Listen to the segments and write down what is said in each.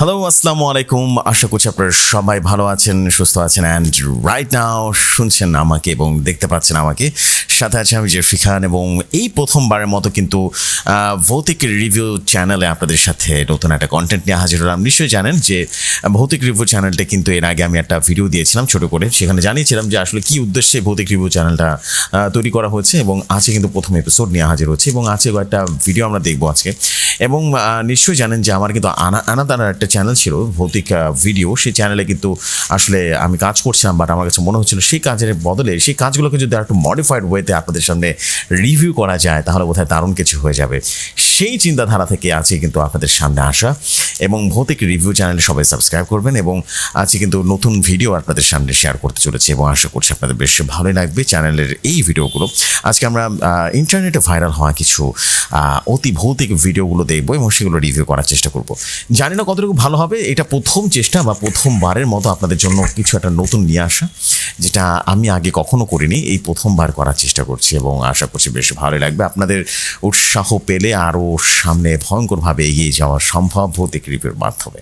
Hello আসসালামু আলাইকুম আশা করছি আপনারা সবাই ভালো আছেন, সুস্থ আছেন। অ্যান্ড রাইট নাও শুনছেন আমাকে এবং দেখতে পাচ্ছেন আমাকে। সাথে আছে আমি জেফি খান এবং এই প্রথমবারের মতো কিন্তু ভৌতিক রিভিউ চ্যানেলে আপনাদের সাথে নতুন একটা কন্টেন্ট নিয়ে হাজির হলাম। নিশ্চয়ই জানেন যে, ভৌতিক রিভিউ চ্যানেলটা কিন্তু এর আগে আমি একটা ভিডিও দিয়েছিলাম ছোট করে। সেখানে জানিয়েছিলাম যে আসলে কী উদ্দেশ্যে ভৌতিক রিভিউ চ্যানেলটা তৈরি করা হয়েছে এবং আজকে কিন্তু প্রথম এপিসোড নিয়ে হাজির হচ্ছে এবং আজকে একটা ভিডিও আমরা দেখব আজকে। এবং নিশ্চয়ই জানেন যে আমার কিন্তু আনা আনাদানার একটা চ্যানেল ছিল, ভৌতিক ভিডিও সেই চ্যানেলে কিন্তু আসলে আমি কাজ করছিলাম বাট আমার কাছে মনে হচ্ছিল সেই কাজের বদলে সেই কাজগুলোকে যদি একটু মডিফাইড ওয়েতে আপনাদের সামনে রিভিউ করা যায়, তাহলে বোধহয় দারুণ কিছু হয়ে যাবে। সেই চিন্তাধারা থেকে আছে কিন্তু আপনাদের সামনে আসা, এবং ভৌতিক রিভিউ চ্যানেলে সবাই সাবস্ক্রাইব করবেন, এবং আজকে কিন্তু নতুন ভিডিও আপনাদের সামনে শেয়ার করতে চলেছি, এবং আশা করছি আপনাদের বেশ ভালোই লাগবে চ্যানেলের এই ভিডিওগুলো আজকে আমরা ইন্টারনেটে ভাইরাল হওয়া কিছু অতি ভৌতিক ভিডিওগুলো দেখব, এবং সেগুলো রিভিউ করার চেষ্টা করব। জানি না কতটুকু ভালো হবে। এটা প্রথম চেষ্টা বা প্রথমবারের মতো আপনাদের জন্য কিছু একটা নতুন নিয়ে আসা যেটা আমি আগে কখনো করিনি। এই প্রথমবার করার চেষ্টা করছি এবং আশা করছি বেশ ভালো লাগবে। আপনাদের উৎসাহ পেলে আরও সামনে ভয়ঙ্করভাবে এগিয়ে যাওয়া সম্ভব ভৌতিক রিভিউর মাধ্যমে।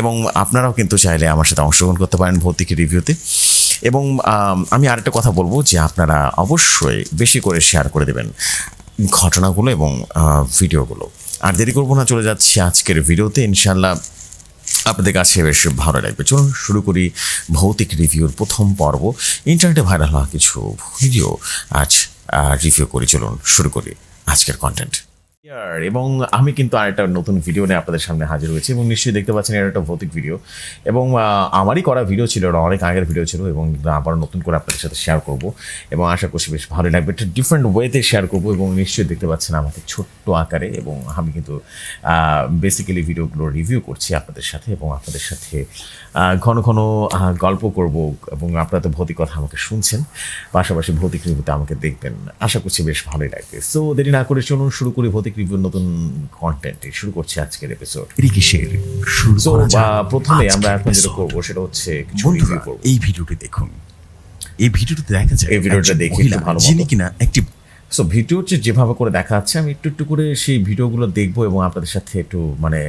এবং আপনারাও কিন্তু চাইলে আমার সাথে অংশগ্রহণ করতে পারেন ভৌতিক রিভিউতে। এবং আম, আরেকটা কথা বলব যে আপনারা অবশ্যই বেশি করে শেয়ার করে দেবেন ঘটনাগুলো এবং ভিডিওগুলো। আর দেরি করব না চলে যাচ্ছি আজকের ভিডিওতে। ইনশাল্লাহ আপনাদের কাছে বেশ ভালো লাগবে। চলুন শুরু করি ভৌতিক রিভিউর প্রথম পর্ব। ইন্টারনেটে ভাইরাল হওয়া কিছু ভিডিও আজ রিভিউ করি। চলুন শুরু করি আজকের কন্টেন্ট এবং আমি কিন্তু আরেকটা নতুন ভিডিও নিয়ে আপনাদের সামনে হাজির হয়েছি এবং নিশ্চয়ই দেখতে পাচ্ছেন এটা একটা ভৌতিক ভিডিও এবং আমারই করা ভিডিও ছিল, এটা অনেক আগের ভিডিও ছিল এবং আবার নতুন করে আপনাদের সাথে শেয়ার করব। এবং আশা করছি বেশ ভালো লাগবে। একটা ডিফারেন্ট ওয়েতে শেয়ার করব এবং নিশ্চয়ই দেখতে পাচ্ছেন আমাকে ছোট্ট আকারে এবং আমি কিন্তু বেসিক্যালি ভিডিওগুলো রিভিউ করছি আপনাদের সাথে এবং আপনাদের সাথে ঘন ঘন গল্প করব এবং আপনারা তো ভৌতিক কথা আমাকে শুনছেন, পাশাপাশি ভৌতিক রিভিউতে আমাকে দেখবেন। আশা করছি বেশ ভালোই লাগবে। সো দেরি না করে চলুন, শুরু করি ভৌতিক রিভিউর নতুন কন্টেন্ট শুরু করছি আজকের এপিসোড কিসের শুরু করা যাক প্রথমে আমরা এখন যেটা। করব সেটা হচ্ছে কিছু বন্ধুরা রিভিউ করব। এই ভিডিওটি দেখুন। এই ভিডিওটিতে দেখা যায় এই ভিডিওটা দেখি ভালো যিনি কিনা একটি সো ভিডিও হচ্ছে যেভাবে করে দেখা যাচ্ছে আমি একটু একটু করে সেই ভিডিওগুলো দেখব এবং আপনাদের সাথে একটু মানে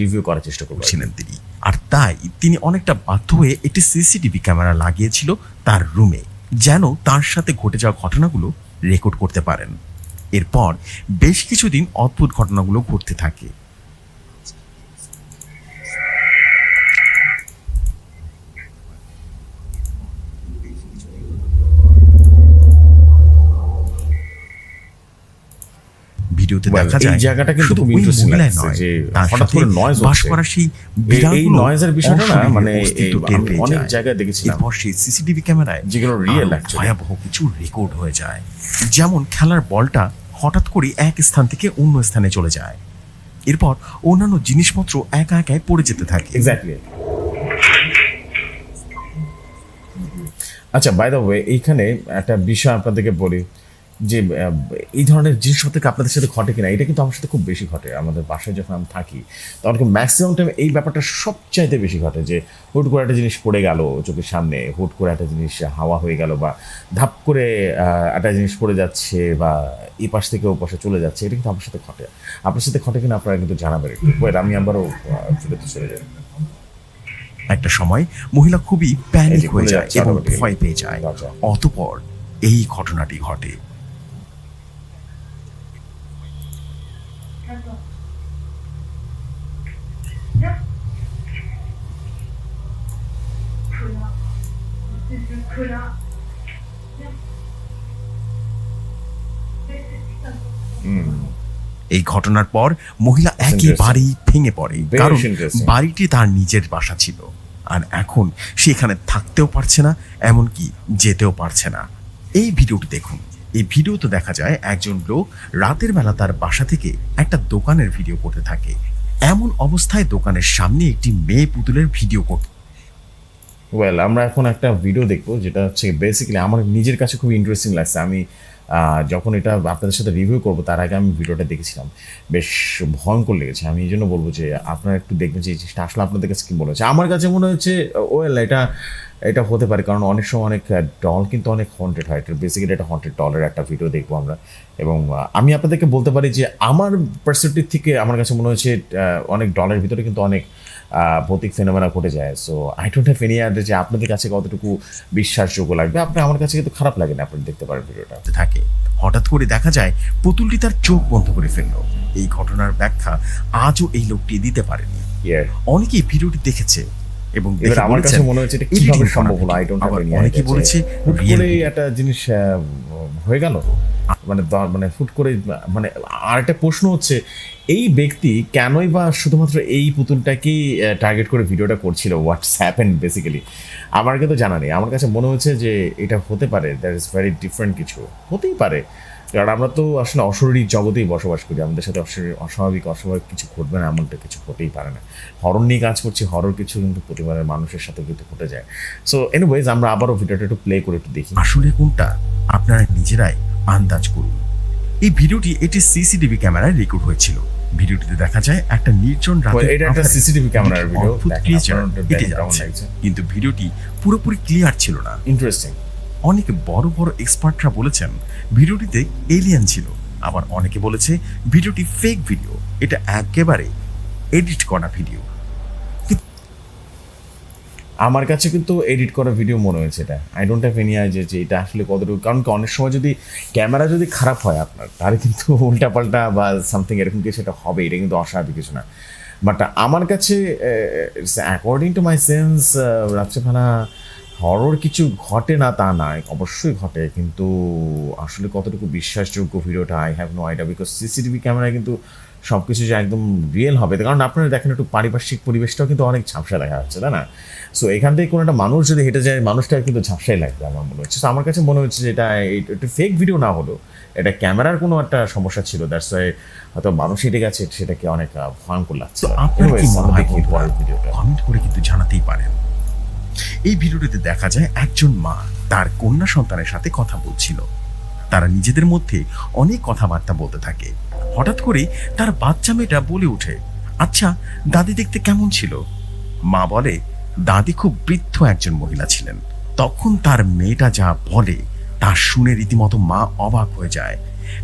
রিভিউ করার চেষ্টা করব ছিলেন তিনি। আর তাই তিনি অনেকটা বাধ্য হয়ে একটি সিসিটিভি ক্যামেরা লাগিয়েছিল তার রুমে যেন তার সাথে ঘটে যাওয়া ঘটনাগুলো রেকর্ড করতে পারেন। এরপর বেশ কিছুদিন অদ্ভুত ঘটনাগুলো ঘটতে থাকে। ভিডিওতে দেখা এই যায় জায়গাটা কিন্তু শুধু খুব ওই লাগছে যে হঠাৎ করে noise বাস করা সেই এই- এই নয়েজের বিষয়টা না মানে অনেক জায়গায় দেখেছিলাম। এরপর সেই সিসিটিভি ক্যামেরায় যেগুলো আরও ভয়াবহ কিছু রেকর্ড হয়ে যায়। যেমন খেলার বলটা হঠাৎ করে এক স্থান থেকে অন্য স্থানে চলে যায়। এরপর অন্যান্য জিনিসপত্র একা একাই পড়ে যেতে থাকে। এক্স্যাক্টলি আচ্ছা বাই দ্য ওয়ে এইখানে একটা বিষয় আপনাদেরকে বলি। যে এই ধরনের জিনিসপত্র আপনাদের সাথে ঘটে কিনা? এটা কিন্তু আমার সাথে খুব বেশি ঘটে। আমাদের বাসায় যখন আমি থাকি তখন কিন্তু ম্যাক্সিমাম টাইম এই ব্যাপারটা সবচাইতে বেশি ঘটে যে হুট করে একটা জিনিস পড়ে গেল চোখের সামনে হুট করে একটা জিনিস হাওয়া হয়ে গেল বা ধাপ করে একটা জিনিস পড়ে যাচ্ছে বা এই পাশ থেকে ও পাশে চলে যাচ্ছে এটা কিন্তু আমার সাথে ঘটে। আপনার সাথে ঘটে কিনা আপনারা কিন্তু জানাবেন একটু। আমি আবারও ফিরতে চলে যাই একটা সময় মহিলা খুবই প্যানিক হয়ে যায় এবং ভয় পেয়ে যায়। আচ্ছা। অতপর এই ঘটনাটি ঘটে। এই ঘটনার পর মহিলা একেবারেই ভেঙে পড়ে কারণ বাড়িটি তার নিজের বাসা ছিল। আর এখন সে এখানে থাকতেও পারছে না এমনকি যেতেও পারছে না। এই ভিডিওটি দেখুন। এই ভিডিওতে দেখা যায় একজন লোক রাতের বেলা তার বাসা থেকে একটা দোকানের ভিডিও করতে থাকে। এমন অবস্থায় দোকানের সামনে একটি মেয়ে পুতুলের ভিডিও করতে। ওয়েল আমরা এখন একটা ভিডিও দেখব, যেটা হচ্ছে বেসিক্যালি আমার নিজের কাছে খুব ইন্টারেস্টিং লাগছে। আমি যখন এটা আপনাদের সাথে রিভিউ করব, তার আগে আমি ভিডিওটা দেখেছিলাম। বেশ ভয়ঙ্কর লেগেছে। আমি এই জন্য বলব যে আপনারা একটু দেখবেন যে এই জিনিসটা আসলে আপনাদের কাছে কি হচ্ছে। আমার কাছে মনে হচ্ছে ওয়েল এটা এটা হতে পারে কারণ অনেক সময় অনেক ডল কিন্তু অনেক হন্টেড হয়। এটা বেসিক্যালি একটা হন্টেড ডলের একটা ভিডিও দেখব আমরা। এবং আমি আপনাদেরকে বলতে পারি যে আমার পার্সপেক্টিভ থেকে আমার কাছে মনে হচ্ছে অনেক ডলের ভিতরে কিন্তু অনেক ভৌতিক ফেনোমেনা ঘটে যায়। So I don't have any idea যে আপনাদের কাছে কতটুকু বিশ্বাসযোগ্য লাগবে। আপনি আমার কাছে কিন্তু খারাপ লাগে না আপনি দেখতে পারেন ভিডিওটা থাকে। হঠাৎ করে দেখা যায় পুতুলটি তার চোখ বন্ধ করে ফেলল। এই ঘটনার ব্যাখ্যা আজও এই লোকটি দিতে পারেনি। অনেকেই ভিডিওটি দেখেছে। এবং এবার আমার কাছে মনে হচ্ছে এটা কীভাবে সম্ভব হলো আই ডোন্ট আবার বলেছে একটা জিনিস হয়ে গেল। মানে মানে ফুট করে মানে আর একটা প্রশ্ন হচ্ছে এই ব্যক্তি কেনই বা শুধুমাত্র এই পুতুলটাকেই টার্গেট করে ভিডিওটা করছিল হোয়াটস হ্যাপেন বেসিক্যালি আমার কিন্তু জানা নেই। আমার কাছে মনে হচ্ছে যে এটা হতে পারে দ্যাট ইজ ভেরি ডিফারেন্ট কিছু। হতেই পারে। কারণ আমরা তো আসলে অশরীর জগতেই বসবাস করি। আমাদের সাথে অশরীর অস্বাভাবিক অস্বাভাবিক কিছু ঘটবে না এমনটা কিছু হতেই পারে না। হরর নিয়ে কাজ করছি হরর কিছু কিন্তু প্রতিবারের মানুষের সাথে কিন্তু ঘটে যায়। সো এনিওয়েজ আমরা আবারও ভিডিওটা একটু প্লে করে একটু দেখি। আসলে কোনটা? আপনারা নিজেরাই আন্দাজ করুন। এই ভিডিওটি এটি সিসিটিভি ক্যামেরায় রেকর্ড হয়েছিল। ভিডিওটিতে দেখা যায় একটা নির্জন রাতে এটা একটা সিসিটিভি ক্যামেরার ভিডিও কিন্তু ভিডিওটি পুরোপুরি ক্লিয়ার ছিল না। ইন্টারেস্টিং অনেক বড় বড় এক্সপার্টরা বলেছেন, ভিডিওটিতে এলিয়ান ছিল। আবার অনেকে বলেছে, ভিডিওটি ফেক ভিডিও এটা একেবারে এডিট করা ভিডিও আমার কাছে কিন্তু এডিট করা ভিডিও মনে হয়েছে এটা। I don't have any idea যে এটা আসলে কতটুকু কারণ কি অনেক সময় যদি ক্যামেরা যদি খারাপ হয় আপনার, তাহলে কিন্তু উল্টাপাল্টা বা সামথিং এরকম কিছু এটা হবে, এটা কিন্তু অস্বাভাবিক কিছু না। বাট আমার কাছে অ্যাকর্ডিং টু মাই সেন্স রাত্রেবেলা হরর কিছু ঘটে না তা নয় অবশ্যই ঘটে কিন্তু আসলে কতটুকু বিশ্বাসযোগ্য ভিডিওটা I have no idea because CCTV ক্যামেরায় কিন্তু সব কিছু যে একদম রিয়েল হবে। কারণ আপনারা দেখেন একটু পারিপার্শ্বিক পরিবেশটাও কিন্তু অনেক ঝাপসা দেখা যাচ্ছে তাই না? সো এখান থেকে কোনো একটা মানুষ যদি হেঁটে যায় মানুষটা কিন্তু ঝাপসাই লাগবে আমার মনে হচ্ছে। So আমার কাছে মনে হচ্ছে যে এটা একটু ফেক ভিডিও না হলো এটা ক্যামেরার কোনো একটা সমস্যা ছিল দ্যাটস ওয়াই হয়তো মানুষ হেঁটে গেছে সেটাকে অনেক ভয়ঙ্কর লাগছে। তো আপনার কি মনে হয় ভিডিওটা। কমেন্ট করে কিন্তু জানাতেই পারেন। এই ভিডিওটিতে দেখা যায় একজন মা তার কন্যা সন্তানের সাথে কথা বলছিল। তারা নিজেদের মধ্যে অনেক কথাবার্তা বলতে থাকে। হঠাৎ করে তার বাচ্চা মেয়েটা বলে ওঠে আচ্ছা দাদি দেখতে কেমন ছিল? মা বলে, দাদি খুব বৃদ্ধ একজন মহিলা ছিলেন। তখন তার মেয়েটা যা বলে তা শুনে রীতিমতো মা অবাক হয়ে যায়।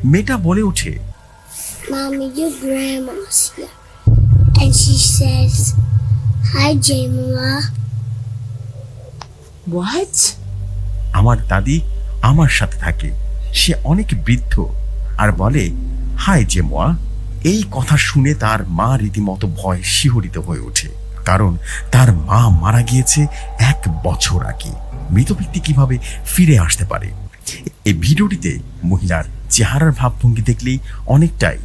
মেয়েটা বলে ওঠে. What? আমার দাদি আমার সাথে থাকে। সে অনেক বৃদ্ধ আর বলে হাই জেমোয়া, এই কথা শুনে তার মা রীতিমতো ভয় শিহরিত হয়ে ওঠে। কারণ তার মা মারা গিয়েছে এক বছর আগে। মৃত ব্যক্তি কীভাবে ফিরে আসতে পারে? এই ভিডিওটিতে মহিলার চেহারার ভাবভঙ্গি দেখলেই অনেকটাই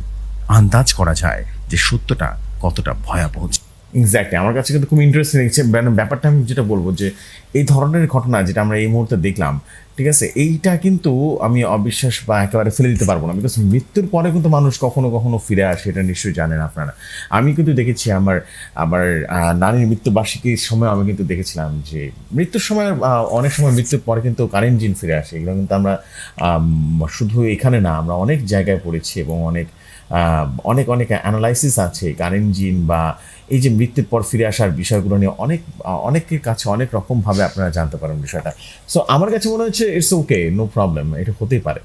আন্দাজ করা যায় যে সত্যটা কতটা ভয়াবহ এক্স্যাক্টলি আমার কাছে কিন্তু খুব ইন্টারেস্টিং লেগেছে। ব্যান- ব্যাপারটা আমি যেটা বলব যে, এই ধরনের ঘটনা যেটা আমরা এই মুহূর্তে দেখলাম, ঠিক আছে? এইটা কিন্তু আমি অবিশ্বাস বা একেবারে ফেলে দিতে পারব না। বিকজ মৃত্যুর পরে কিন্তু মানুষ কখনো কখনো ফিরে আসে, এটা নিশ্চয়ই জানেন আপনারা। আমি কিন্তু দেখেছি আমার আমার নানির মৃত্যুবার্ষিকীর সময় আমি কিন্তু দেখেছিলাম যে, মৃত্যুর সময় অনেক সময় মৃত্যুর পরে কিন্তু কারেন্ট জিন ফিরে আসে। এগুলো কিন্তু আমরা শুধু এখানে না, আমরা অনেক জায়গায় পড়েছি এবং অনেক অনেক অনেক অ্যানালাইসিস আছে, কারেন্ট জিন বা এই যে মৃত্যুর পর ফিরে আসার বিষয়গুলো নিয়ে অনেক, অনেকের কাছে অনেক রকমভাবে আপনারা জানতে পারেন বিষয়টা। সো আমার কাছে মনে হচ্ছে ইটস ওকে নো প্রবলেম এটা হতেই পারে।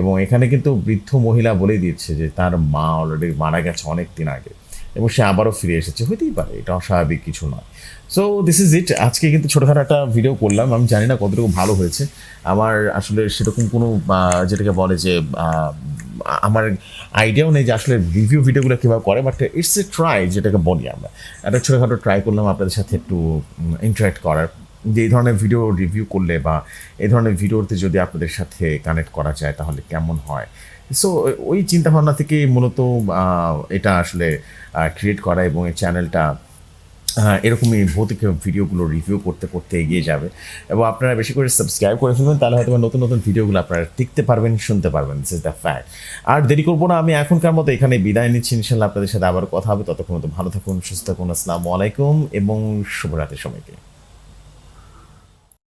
এবং এখানে কিন্তু বৃদ্ধ মহিলা বলে দিচ্ছে যে তার মা অলরেডি মারা গেছে অনেক দিন আগে এবং সে আবারও ফিরে এসেছে। হতেই পারে, এটা অস্বাভাবিক কিছু নয়। সো দিস ইজ ইট আজকে কিন্তু ছোটোখাটো একটা ভিডিও করলাম। আমি জানি না কতটুকু ভালো হয়েছে। আমার আসলে সেরকম কোনো যেটাকে বলে যে আমার আইডিয়াও নেই যে আসলে রিভিউ ভিডিওগুলো কীভাবে করে বাট ইটস এ ট্রাই যেটাকে বলি আমরা। একটা ছোটোখাটো ট্রাই করলাম আপনাদের সাথে একটু ইন্টারাক্ট করার। যে এই ধরনের ভিডিও রিভিউ করলে বা এই ধরনের ভিডিওতে যদি আপনাদের সাথে কানেক্ট করা যায় তাহলে কেমন হয়? সো ওই চিন্তাভাবনা থেকে মূলত এটা আসলে ক্রিয়েট করা এবং এই চ্যানেলটা এরকমই ভৌতিক ভিডিওগুলো রিভিউ করতে করতে এগিয়ে যাবে। এবং আপনারা বেশি করে সাবস্ক্রাইব করে ফেলবেন, তাহলে হয়তো নতুন নতুন ভিডিওগুলো আপনারা দেখতে পারবেন, শুনতে পারবেন। দিস ইজ দ্য ফ্যাক্ট আর দেরি করব না, আমি এখনকার মতো এখানে বিদায় নিচ্ছি। ইনশাল্লাহ আপনাদের সাথে আবার কথা হবে। ততক্ষণ মতো ভালো থাকুন, সুস্থ থাকুন। আসসালামু আলাইকুম এবং শুভরাত্রি সময়কে